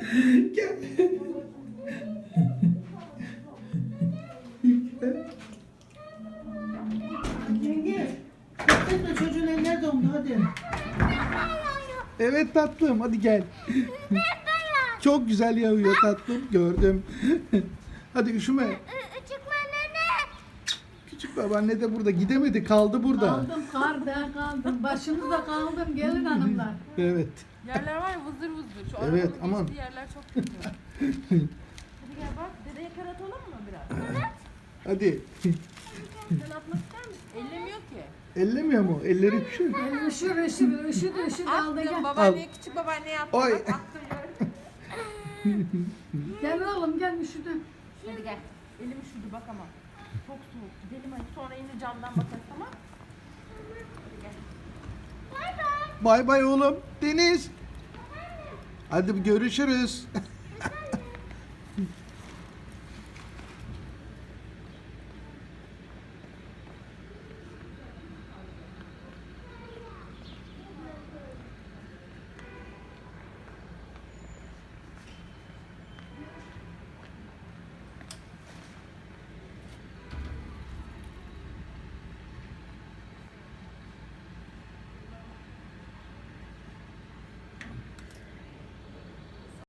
Gel. Yenge. Bekletme çocuğun eller dondu hadi. Evet tatlım hadi gel. Çok güzel yağıyor tatlım gördüm. Hadi üşüme. Babaanne de burada gidemedi kaldı burada. Kaldım karda kaldım. Başınızda kaldım gelin hanımlar. Evet. Yerler var ya vızır vızır. Şu Evet, arabanın aman. geçtiği yerler çok kötü. Hadi gel bak. Dedeye kar atalım mı biraz? Hadi. Sen atmak ister misin? Ellemiyor ki. Ellemiyor mu? Elleri üşür. El üşür üşür üşüdü üşüdü aldı Attım gel. babaanneye küçük babaanneye attım. Oy. Bak, attım gördün. Gel oğlum gel üşüdü. Hadi gel. Elim üşüdü bak ama. Çok soğuk. Gidelim hadi sonra yine camdan bakarız tamam Hadi gel. Bay bay oğlum. Deniz. Hadi görüşürüz.